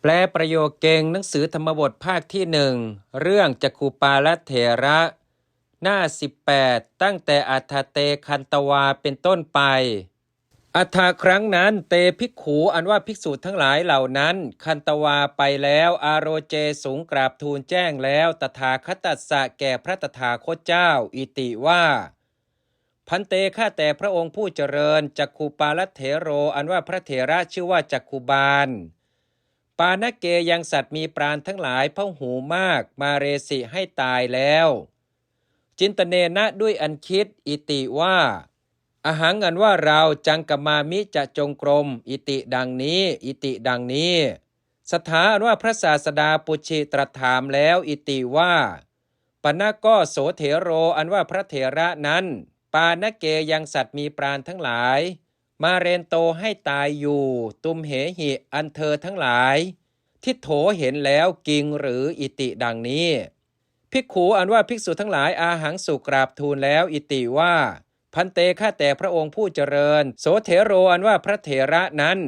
แปลประโยคเก่งหนังสือธรรมบทภาคที่หนึ่งเรื่องจักคูปาลเถระ หน้า 18 ตั้งแต่อัฏฐเตคันตวาเป็นต้นไป อัฐาครั้งนั้นเตภิกขูอันว่าภิกษุทั้งหลายเหล่านั้น คันตวาไปแล้วอารโรเจสูงกราบทูลแจ้งแล้วตถาคตัสสะแก่พระตถาคตเจ้า อิติว่าพันเตข้าแต่พระองค์ผู้เจริญจักคูปาลเถโรอันว่าพระเถระชื่อว่าจักคูบาล ปานเกยังสัตว์มีปราณทั้งหลายพระหูมากมาเรสิให้ตายแล้ว จินตเนนะด้วยอันคิดอิติว่าอาหังอันว่าเราจังกมามิจะจงกรม อิติดังนี้ อิติดังนี้ สถาอันว่าพระศาสดาปุชิตรถามแล้วอิติว่าปณะก็โสเถโรอันว่าพระเถระนั้น ปานเกยังสัตว์มีปราณทั้งหลาย มาเรนโตให้ตายอยู่ ตุมเหหิอันเธอทั้งหลาย ทิโถเห็นแล้วกิงหรืออิติดังนี้ ภิกขูอันว่าภิกษุทั้งหลายอาหังสุกราบทูลแล้วอิติว่า พันเตข้าแต่พระองค์ผู้เจริญ โสเถโรอันว่าพระเถระนั้น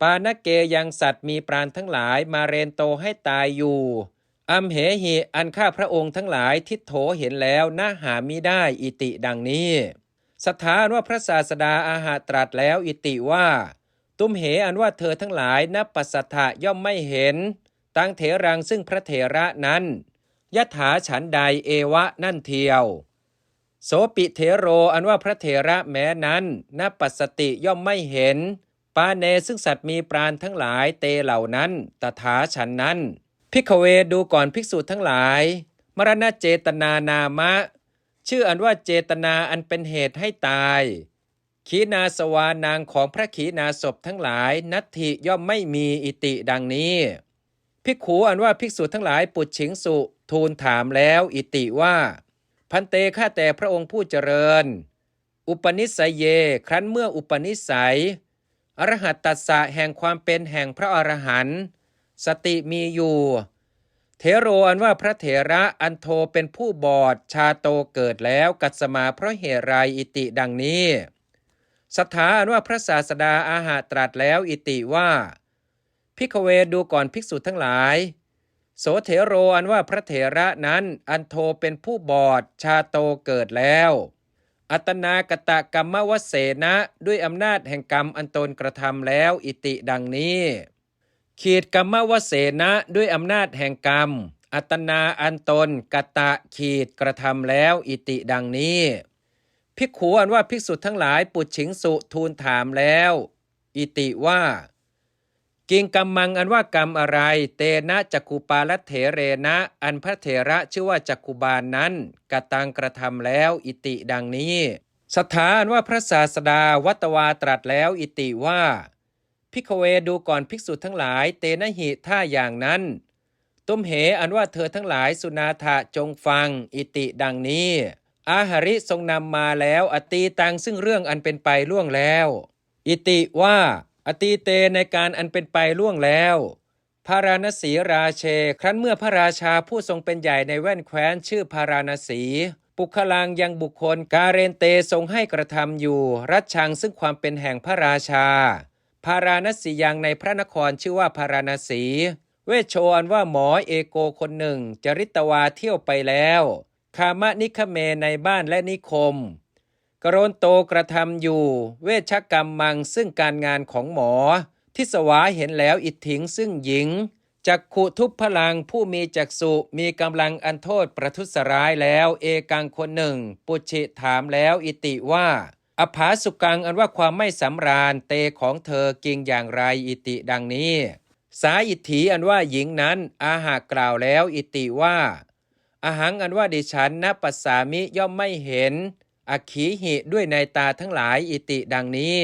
ปานเกยังสัตว์มีปราณทั้งหลายมาเรนโตให้ตายอยู่อัมเหหิอันข้าพระองค์ทั้งหลายทิโถเห็นแล้วน่าหามิได้อิติดังนี้ สถานว่าพระศาสดาอาหาตรัสแล้วอิติว่า ตุมเหอันว่าเธอทั้งหลายนับปัสสะย่อมไม่เห็น ตังเถรังซึ่งพระเถระนั้นยถาฉันใดเอวะนั่นเทียว โสปิเถโรอันว่าพระเถระแม้นั้นนับปัสสติย่อมไม่เห็น ปาเนซึ่งสัตว์มีปราณทั้งหลายเตเหล่านั้นตถาฉันนั้นพิกเวดูก่อนภิกษุทั้งหลาย มรณะเจตนานามะ ชื่ออันว่าเจตนาอันเป็นเหตุให้ตาย ขีนาสวานางของพระขีนาศพทั้งหลาย นัตถิย่อมไม่มีอิติดังนี้ ภิกขูอันว่าภิกษุทั้งหลายปุจฉิงสุทูลถามแล้วอิติว่า พันเตข้าแต่พระองค์ผู้เจริญ อุปนิสัยเย ครั้นเมื่ออุปนิสัย อรหัตตัสสะแห่งความเป็นแห่งพระอรหันต์สติมีอยู่ เทโรอันว่าพระเถระอันโทเป็นผู้บอดชาโตเกิดแล้วกัสมาเพราะเหตุไรอิติดังนี้ สถาอันว่าพระศาสดาอาหาตรัสแล้วอิติว่าพิกเวดูก่อนภิกษุทั้งหลาย โสเถโรอันว่าพระเถระนั้นอันโทเป็นผู้บอดชาโตเกิดแล้ว อัตนากตะกรรมวเสนะด้วยอำนาจแห่งกรรมอันตนกระทำแล้วอิติดังนี้ ขีดกรรมวเสนะด้วยอำนาจแห่งกรรม อัตนาอันตนกตะขีดกระทำแล้วอิติดังนี้ ภิกขูอันว่าภิกษุทั้งหลายปุจฉิงสุทูลถามแล้ว อิติว่า กิงกรรมังอันว่ากรรมอะไร เตนะจักกุปาลเถเรนะ อันพระเถระชื่อว่าจักกุบาลนนั้นกตังกระทำแล้วอิติดังนี้สถานว่าพระศาสดาวัตวาตรัสแล้วอิติว่า พิกเวดูก่อนภิกษุทั้งหลาย เตนะหิท่าอย่างนั้น ตุมเหอันว่าเธอทั้งหลายสุนาถะจงฟัง อิติดังนี้ อาหาริทรงนำมาแล้วอตีตังซึ่งเรื่องอันเป็นไปล่วงแล้ว อิติว่าอตีเตในการอันเป็นไปล่วงแล้ว พาราณสีราเช ครั้นเมื่อพระราชาผู้ทรงเป็นใหญ่ในแว่นแคว้นชื่อพาราณสีปุคลังยังบุคคลกาเรนเตทรงให้กระทำอยู่ รัชชังซึ่งความเป็นแห่งพระราชา พาราณสียังในพระนครชื่อว่าพาราณสี เวชโชอันว่าหมอเอโกคนหนึ่ง จริตวาเที่ยวไปแล้ว คามะนิคเมในบ้านและนิคม กรนโตกระทำอยู่ เวชกรรมมังซึ่งการงานของหมอ ทิสวาเห็นแล้วอิทถิงซึ่งหญิงจักขุทุพพลังผู้มีจักสุมีกำลังอันโทษประทุษร้ายแล้วเอกังคนหนึ่ง ปุชิถามแล้วอิติว่า อภาสุกังอันว่าความไม่สำราญเตของเธอกิงอย่างไรอิติดังนี้ สาอิทถีอันว่าหญิงนั้นอาหากล่าวแล้วอิติว่าอาหังอันว่าดิฉันนปัสสามิย่อมไม่เห็น อขีหิด้วยในตาทั้งหลายอิติดังนี้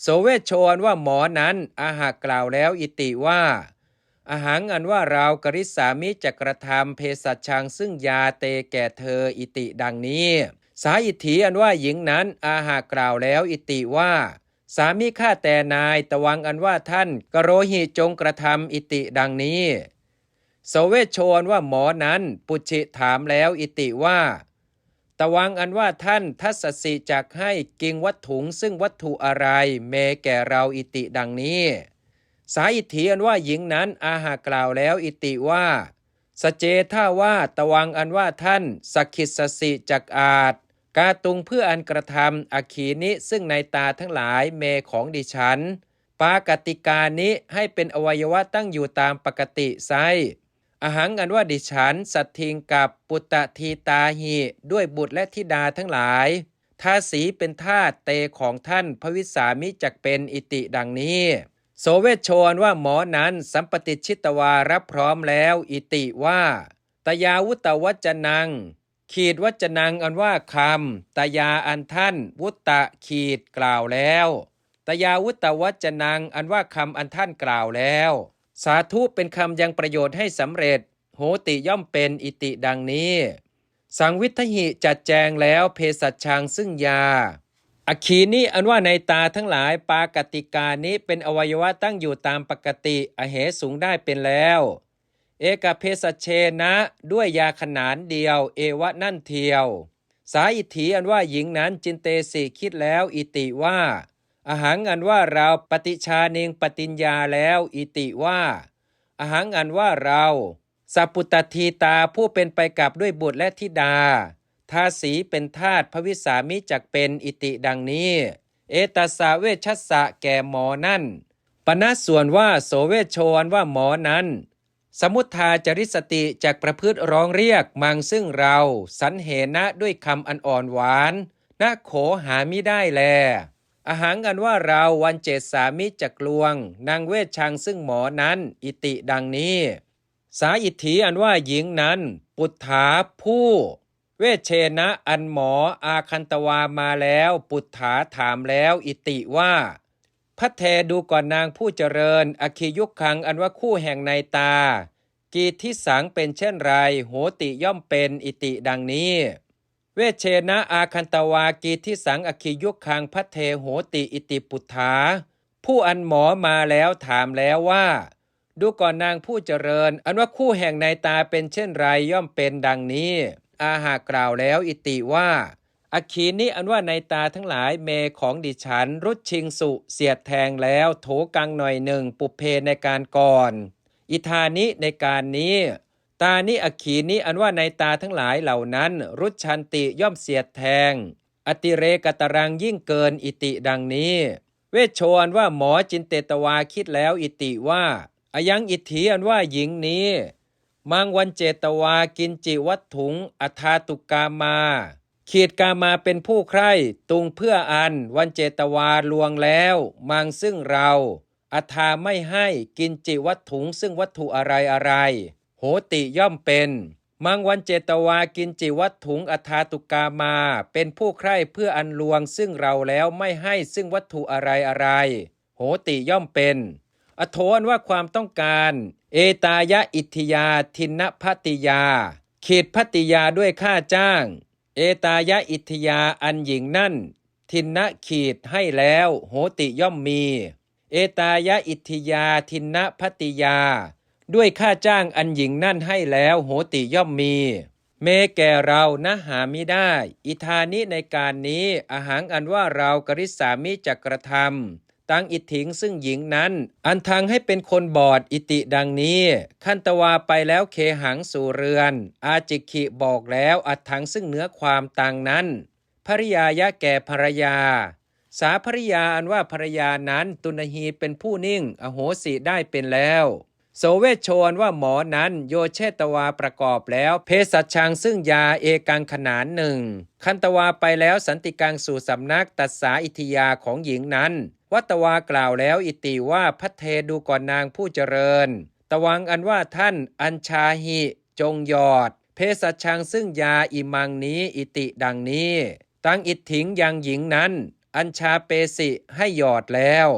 โสเวชโชนว่าหมอนั้นอาหากกล่าวแล้วอิติว่าอาหังอันว่าเรากริษามิจะกระทำเภสัชชังซึ่งยาเตแก่เธออิติดังนี้ สาอิทถีอันว่าหญิงนั้นอาหากกล่าวแล้วอิติว่า สามีข้าแต่นายตะวังอันว่าท่านกโรหิจงกระทำอิติดังนี้โสเวชโชนว่าหมอนั้นปุชิถามแล้วอิติว่าตะวังอันว่าท่านทัศสิจักให้กิงวัตถุงซึ่งวัตถุอะไร เมแก่เราอิติดังนี้สสาอิทธิอันว่าหญิงนั้นอาหากล่าวแล้วอิติว่าสเจท่าว่าตะวังอันว่าท่านสักขิสสิจักอาจ กาตุงเพื่ออันกระทำอขีนิซึ่งในตาทั้งหลายเมของดิฉัน ปากติกานิให้เป็นอวัยวะตั้งอยู่ตามปกติไซอาหังอันว่าดิฉัน สัตทิงกับปุตตะทีตาหีด้วยบุตรและธิดาทั้งหลายทาสีเป็นทาตเตของท่านพระวิสามิจักเป็นอิติดังนี้ โสเวชชนว่าหมอนั้นสัมปติชิตวารับพร้อมแล้ว อิติว่า ตยาวุตวัจนัง ขีดวัจนังอันว่าคำตยาอันท่าน วุตตะขีดกล่าวแล้วตยาวุตตวัจนังอันว่าคำอันท่านกล่าวแล้ว สาธุเป็นคำยังประโยชน์ให้สำเร็จ โหติย่อมเป็นอิติดังนี้ สังวิทหิจัดแจงแล้วเพศสัชชังซึ่งยาอขีนี้อันว่าในตาทั้งหลายปากติกานี้เป็นอวัยวะตั้งอยู่ตามปกติ อเหสูงได้เป็นแล้ว เอกเพศเชนะ ด้วยยาขนานเดียว เอวะนั่นเทียว สาอิทธิอันว่าหญิงนั้นจินเตสิคิดแล้วอิติว่าอาหังอันว่าเราปฏิชาเนงปฏิญญาแล้วอิติว่าอาหังอันว่าเราสัพุตทีตาผู้เป็นไปกับด้วยบุตรและธิดาทาสีเป็นทาตพระวิสามิจักเป็นอิติดังนี้ เอตสาเวชัสสะแก่หมอนั่นปณะส่วนว่าโสเวชโชนว่าหมอนั้น สมุทธาจริสติจากประพฤติร้องเรียกมังซึ่งเราสันเหนะด้วยคำอันอ่อนหวานนโขหามิได้แลอาหังอันว่าเราวันเจตสามิจักลวง นางเวชชังซึ่งหมอนั้น อิติดังนี้ สาอิทธิอันว่าหญิงนั้น ปุถาผู้ เวชเชนะอันหมออาคันตวามาแล้ว ปุถถาถามแล้ว อิติว่า พัทเทดูก่อนนางผู้เจริญ อคิยุคคังอันว่าคู่แห่งในตา กีทิสังเป็นเช่นไร โหติย่อมเป็นอิติดังนี้ เวเชนะอาคันตวากีทิสังอคิยุคคังพัทเทโหติอิติปุถถาผู้อันหมอมาแล้วถามแล้วว่า ดูก่อนนางผู้เจริญ อันว่าคู่แห่งในตาเป็นเช่นไรย่อมเป็นดังนี้ อาหากล่าวแล้วอิติว่า อคีนี้อันว่าในตาทั้งหลายเมของดิฉัน รุดชิงสุเสียดแทงแล้วโถกังหน่อยหนึ่งปุเพในการก่อน อิธานิในการนี้ ตานี้อคีนี้อันว่าในตาทั้งหลายเหล่านั้น รุดชันติย่อมเสียดแทง อติเรกตรังยิ่งเกินอิติดังนี้ เวชชนว่าหมอจินเตตวาคิดแล้วอิติว่าอายังอิทธิอันว่าหญิงนี้ มังวันเจตวากินจิวัตถุงอธาตุกามา ขีดกามาเป็นผู้ใคร่ตุงเพื่ออันวันเจตวาลวงแล้ว มังซึ่งเราอัธาไม่ให้กินจิวัตถุงซึ่งวัตถุอะไรอะไร โหติย่อมเป็น มังวันเจตวากินจิวัตถุงอัธาตุกามา เป็นผู้ใคร่เพื่ออันลวงซึ่งเราแล้วไม่ให้ซึ่งวัตถุอะไรอะไร โหติย่อมเป็น อโทนว่าความต้องการ เอตายะอิทธิยาทินนพัติยาขีดพัติยาด้วยค่าจ้าง ตายะอิทยาอันหญิงนั่น ทินขีดให้แล้ว โหติย่อมมี เอตายะอิทยาทินพัติยา ด้วยค่าจ้างอันหญิงนั่นให้แล้ว โหติย่อมมี เมแก่เรานะหามิได้ อิธานิในการนี้อาหารอันว่าเรากริสามิจักกระทำ ตังอิทถิงซึ่งหญิงนั้น อันทางให้เป็นคนบอดอิติดังนี้ ขันตวาไปแล้วเคหังสู่เรือน อาจิกิบอกแล้วอัดทังซึ่งเนื้อความตังนั้นภริยายะแก่ภรรยา สาภริยาอันว่าภรรยานั้นตุนหีเป็นผู้นิ่ง อโหสิได้เป็นแล้ว โสเวชโชนว่าหมอนั้นโยเชตวาประกอบแล้วเพศชังซึ่งยาเอกังขนานหนึ่งคันตวาไปแล้วสันติกังสู่สำนักตัดสาอิทยาของหญิงนั้น วัตวากล่าวแล้วอิติว่าพัทเทดูก่อนนางผู้เจริญ ตวังอันว่าท่านอัญชาหิจงยอดเพศชังซึ่งยาอิมังนี้อิติดังนี้ ตั้งอิทถิงยังหญิงนั้น อัญชาเปสิให้หยอดแล้ว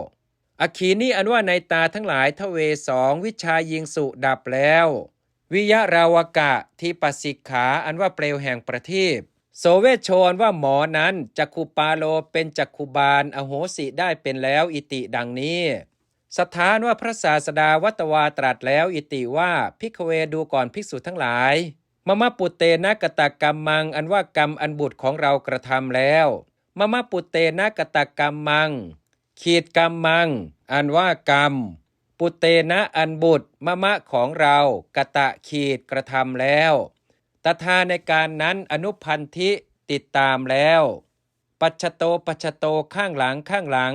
อขีนี้อันว่าในตาทั้งหลายทเวสองวิชายิงสุดับแล้ว วิยะราวกะที่ปสิกขาอันว่าเปลวแห่งประทีปโสเวชชนว่าหมอนั้นจักขุปาโลเป็นจักขุบาลอโหสิได้เป็นแล้วอิติดังนี้สถานว่าพระศาสดาวัตวาตรัสแล้วอิติว่าพิกเวดูก่อนภิกษุทั้งหลายมะมะปุเตนะกตกรรมมัง อันว่ากรรมอันบุตรของเรากระทำแล้วมะมะปุเตนะกตกรรมมัง ขีดกรรมมัง อันว่ากรรม ปุเตนะอันบุตรมะมะของเรากะตะขีดกระทำแล้วตถาในการนั้นอนุพันธิติดตามแล้ว ปัจโตปัจโตข้างหลังข้างหลัง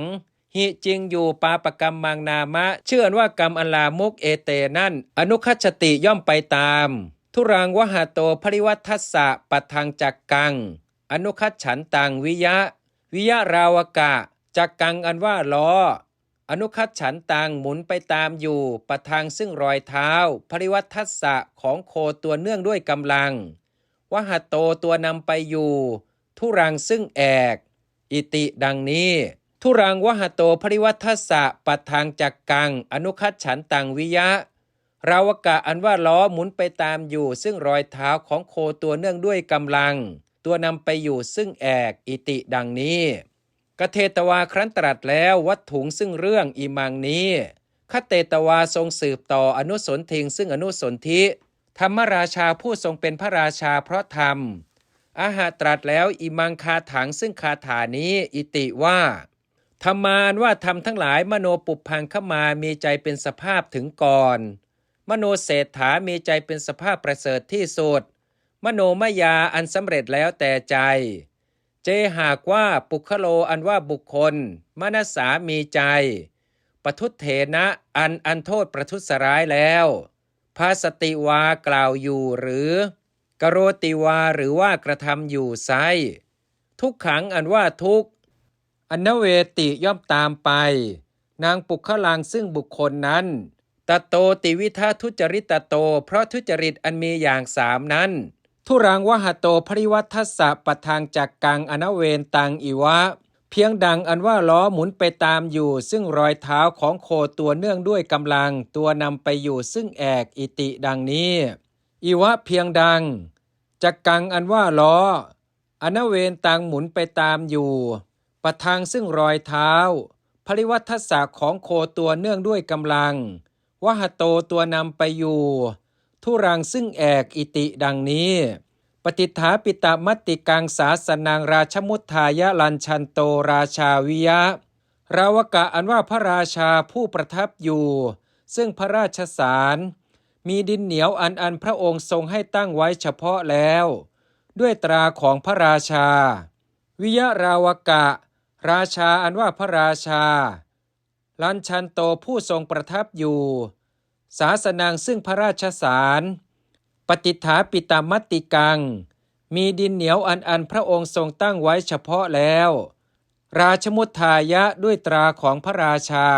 หิจิงอยู่ปาปกรรมมังนามะ เชื่อว่ากรรมอันลามกเอเตนั่น อนุคัจฉติย่อมไปตาม ทุรังวหาโตภริวัทัสสะปัทังจักกัง อนุคัจฉันตังวิยะ วิยะราวกะ จักกังอันว่าล้อ อนุคัจฉันตังหมุนไปตามอยู่ ประทางซึ่งรอยเท้าภริวัตทัสสะของโคตัวเนื่องด้วยกำลัง วหโตตัวนำไปอยู่ ทุรังซึ่งแอก อิติดังนี้ ทุรังวหโตภริวัตทัสสะปัทางจักกัง อนุคัจฉันตังวิยะราวกะอันว่าล้อหมุนไปตามอยู่ ซึ่งรอยเท้าของโคตัวเนื่องด้วยกำลัง ตัวนำไปอยู่ซึ่งแอก อิติดังนี้ กเทตวาครั้นตรัสแล้ววัดถุงซึ่งเรื่องอิมังนี้คเตตวาทรงสืบต่ออนุสนทิงซึ่งอนุสนธิธรรมราชาผู้ทรงเป็นพระราชาเพราะธรรม อาหาตรัสแล้วอิมังคาถังซึ่งคาถานี้อิติว่าธรรมานว่าธรรมทั้งหลายมโนปุพังขมามีใจเป็นสภาพถึงก่อน มโนเศรษฐามีใจเป็นสภาพประเสริฐที่สุด มโนมยาอันสำเร็จแล้วแต่ใจ เจหากว่าปุคโลอันว่าบุคคล มนสามีใจปทุเถนะอันอันโทษประทุษร้ายแล้วภาสติวากล่าวอยู่หรือกโรติวาหรือว่ากระทำอยู่ไซทุกขังอันว่าทุกอนเวติย่อมตามไป นางปุคลังซึ่งบุคคลนั้นตโตติวิทาทุจริตตโต เพราะทุจริตอันมีอย่างสามนั้น ทุรังวหโตภริวัทสะปทางจากกังอนเวนตังอิวะ เพียงดังอันว่าล้อหมุนไปตามอยู่ ซึ่งรอยเท้าของโคตัวเนื่องด้วยกำลัง ตัวนำไปอยู่ซึ่งแอกอิติดังนี้ อิวะเพียงดังจากกังอันว่าล้ออนเวนตังหมุนไปตามอยู่ปะทางซึ่งรอยเท้าภริวัทัสสะของโคตัวเนื่องด้วยกำลังวหโตตัวนำไปอยู่ ทุรังซึ่งแอกอิติดังนี้ ปฏิฐาปิตามติกังสาสนางราชมุทายะลันชันโตราชาวิยะราวกะอันว่าพระราชาผู้ประทับอยู่ ซึ่งพระราชสารมีดินเหนียวอันอันพระองค์ทรงให้ตั้งไว้เฉพาะแล้ว ด้วยตราของพระราชา วิยะราวกะ ราชาอันว่าพระราชา ลันชันโตผู้ทรงประทับอยู่ ศาสนางซึ่งพระราชสารปฏิฐาปิตามติกัง มีดินเหนียวอันอันพระองค์ทรงตั้งไว้เฉพาะแล้ว ราชมุทายะด้วยตราของพระราชา